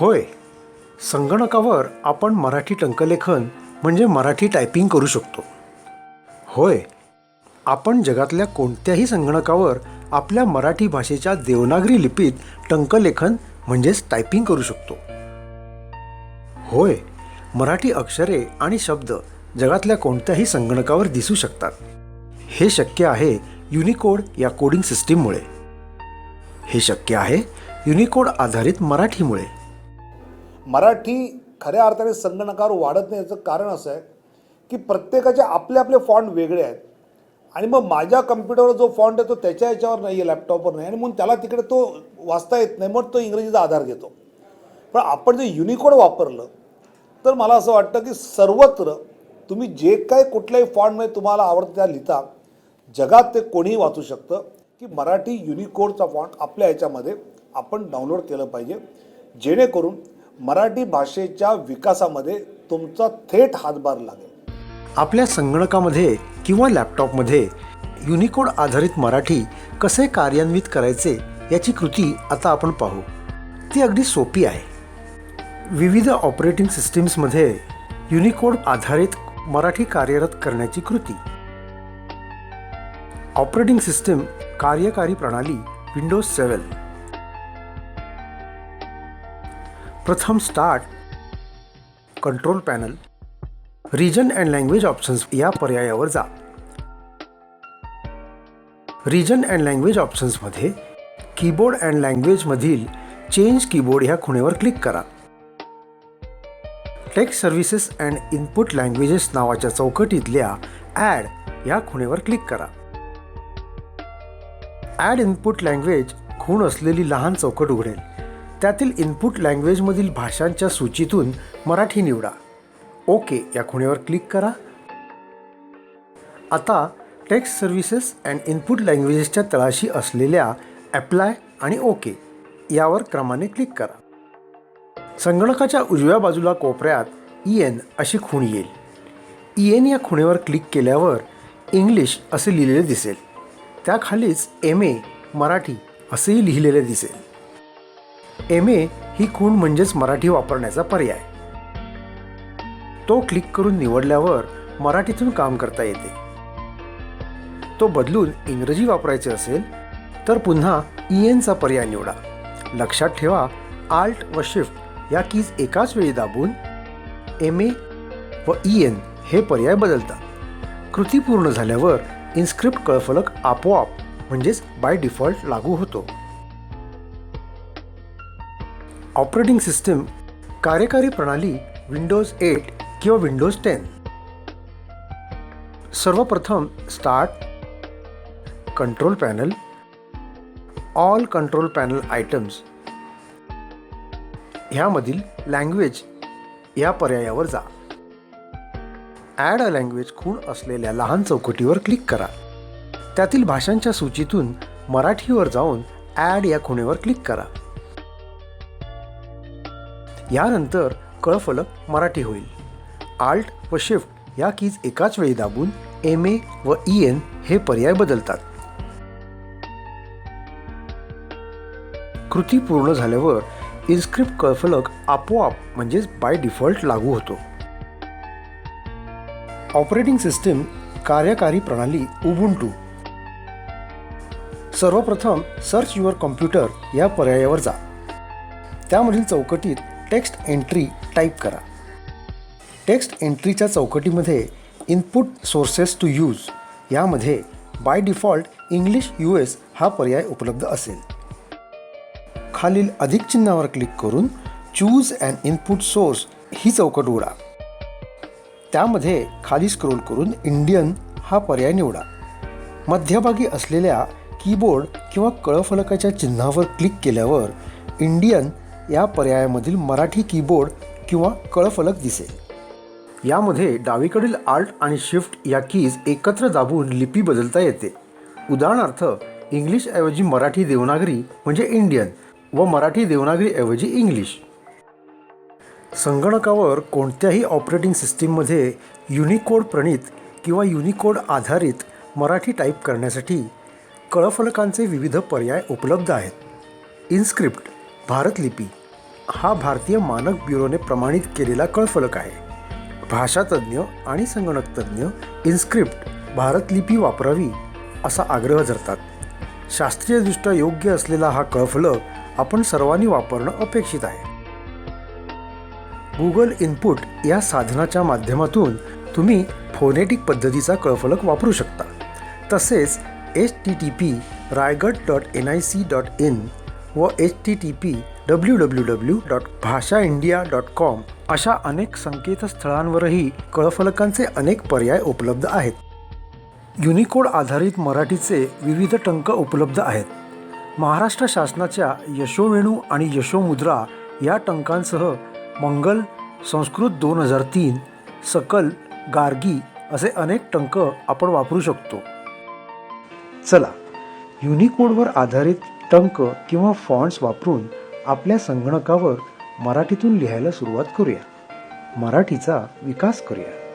होय. संगणकावर आपण मराठी टंकलेखन म्हणजे मराठी टायपिंग करू शकतो. होय. आपण जगातल्या कोणत्याही संगणकावर आपल्या मराठी भाषेच्या देवनागरी लिपीत टंकलेखन म्हणजेच टायपिंग करू शकतो. होय. मराठी अक्षरे आणि शब्द जगातल्या कोणत्याही संगणकावर दिसू शकतात. हे शक्य आहे युनिकोड या कोडिंग सिस्टीममुळे हे शक्य आहे युनिकोड आधारित मराठीमुळे. मराठी खऱ्या अर्थाने संगणकावर वाढत नाही याचं कारण असं आहे की प्रत्येकाचे आपले आपले फॉन्ट वेगळे आहेत. आणि मग माझ्या कम्प्युटरवर जो फॉन्ट आहे तो त्याच्या याच्यावर नाही आहे लॅपटॉपवर नाही. आणि म्हणून त्याला तिकडे तो वाचता येत नाही मग तो इंग्रजीचा आधार घेतो. पण आपण जे युनिकोड वापरलं तर मला असं वाटतं की सर्वत्र तुम्ही जे काही कुठल्याही फॉन्टमध्ये तुम्हाला आवडतं त्या लिहिता जगात ते कोणीही वाचू शकतं की मराठी युनिकोडचा फॉन्ट आपल्या ह्याच्यामध्ये आपण डाउनलोड केलं पाहिजे. जेणेकरून मराठी भाषेच्या विकासामध्ये तुमचा थेट हातभार लागेल. आपल्या संगणकामध्ये किंवा लॅपटॉपमध्ये युनिकोड आधारित मराठी कसे कार्यान्वित करायचे याची कृती आता आपण पाहू. ती अगदी सोपी आहे. विविध ऑपरेटिंग सिस्टीम्समध्ये युनिकोड आधारित मराठी कार्यरत करण्याची कृती. ऑपरेटिंग सिस्टीम कार्यकारी प्रणाली विंडोज सेवन प्रथम start control panel region and language options या पर्यायावर जा. रिजन अँड लँग्वेज ऑप्शन्समध्ये कीबोर्ड अँड लँग्वेजमधील चेंज कीबोर्ड ह्या खुणेवर क्लिक करा. Text services and input languages नावाच्या चौकटीतल्या ॲड या खुणेवर क्लिक करा. ॲड इनपुट लँग्वेज खूण असलेली लहान चौकट उघडेल. त्यातील इनपुट लँग्वेजमधील भाषांच्या सूचीतून मराठी निवडा. ओके या खुणेवर क्लिक करा. आता टेक्स्ट सर्व्हिसेस अँड इनपुट लँग्वेजेसच्या तळाशी असलेल्या ॲप्लाय आणि ओके यावर क्रमाने क्लिक करा. संगणकाच्या उजव्या बाजूला कोपऱ्यात ई एन अशी खूण येईल. ई एन या खुणेवर क्लिक केल्यावर इंग्लिश असे लिहिलेले दिसेल. त्याखालीच एम ए मराठी असेही लिहिलेले दिसेल. एम ए ही खूण म्हणजेच मराठी वापरण्याचा पर्याय. तो क्लिक करून निवडल्यावर मराठीतून काम करता येते. तो बदलून इंग्रजी वापरायचे असेल तर पुन्हा ई एनचा पर्याय निवडा. लक्षात ठेवा आल्ट व शिफ्ट या कीज एकाच वेळी दाबून एम ए व ई एन हे पर्याय बदलतात. कृती पूर्ण झाल्यावर इन्स्क्रिप्ट कळफलक आपोआप म्हणजेच बाय डिफॉल्ट लागू होतो. ऑपरेटिंग सिस्टीम कार्यकारी प्रणाली विंडोज एट किंवा विंडोज टेन. सर्वप्रथम start control panel all control panel items. ह्यामधील language या पर्यायावर जा. ॲड अ लँग्वेज खूण असलेल्या लहान चौकटीवर क्लिक करा. त्यातील भाषांच्या सूचीतून मराठीवर जाऊन ॲड या खुणेवर क्लिक करा. यानंतर कळफलक मराठी होईल. आल्ट व शिफ्ट या कीज एकाच वेळी दाबून एम ए व ई एन हे पर्याय बदलतात. कृती पूर्ण झाल्यावर इन्स्क्रिप्ट कळफलक आपोआप म्हणजेच बाय डिफॉल्ट लागू होतो. ऑपरेटिंग सिस्टीम कार्यकारी प्रणाली उबुंटू. सर्वप्रथम सर्च युअर कॉम्प्युटर या पर्यायावर जा. त्यामधील चौकटीत टेक्स्ट एंट्री टाईप करा. टेक्स्ट एंट्रीच्या चौकटीमध्ये इनपुट सोर्सेस टू यूज यामध्ये by default English U S हा पर्याय उपलब्ध असेल. खालील अधिक चिन्हावर क्लिक करून चूज अँड इनपुट सोर्स ही चौकट उघडा. त्यामध्ये खाली स्क्रोल करून इंडियन हा पर्याय निवडा. मध्यभागी असलेल्या कीबोर्ड किंवा कळफलकाच्या चिन्हावर क्लिक केल्यावर इंडियन या पर्यायामधील मराठी कीबोर्ड किंवा कळफलक दिसेल. यामध्ये डावीकडील आल्ट आणि शिफ्ट या कीज एकत्र दाबून लिपी बदलता येते. उदाहरणार्थ इंग्लिशऐवजी मराठी देवनागरी म्हणजे इंडियन व मराठी देवनागरीऐवजी इंग्लिश संगणकावर कोणत्याही ऑपरेटिंग सिस्टीममध्ये युनिकोड प्रणित किंवा युनिकोड आधारित मराठी टाईप करण्यासाठी कळफलकांचे विविध पर्याय उपलब्ध आहेत. इन्स्क्रिप्ट भारत लिपी. हा भारतीय मानक ब्युरोने प्रमाणित केलेला कळफलक आहे. भाषातज्ञ आणि संगणकतज्ज्ञ इन्स्क्रिप्ट भारत लिपी वापरावी असा आग्रह धरतात. शास्त्रीयदृष्ट्या योग्य असलेला हा कळफलक आपण सर्वांनी वापरणं अपेक्षित आहे. गुगल इनपुट या साधनाच्या माध्यमातून तुम्ही फोनेटिक पद्धतीचा कळफलक वापरू शकता. तसेच H T T P Raigad dot N I C dot in व H T T P W W W dot Bhasha India dot com अशा अनेक संकेतस्थळांवरही कळफलकांचे अनेक पर्याय उपलब्ध आहेत. युनिकोड आधारित मराठीचे विविध टंक उपलब्ध आहेत. महाराष्ट्र शासनाच्या यशोवेणू आणि यशोमुद्रा या टंकांसह मंगल संस्कृत दोन हजार तीन सकल गार्गी असे अनेक टंक आपण वापरू शकतो. चला युनिकोडवर आधारित टंक किंवा फॉन्ट्स वापरून आपल्या संगणकावर मराठीतून लिहायला सुरुवात करूया. मराठीचा विकास करूया.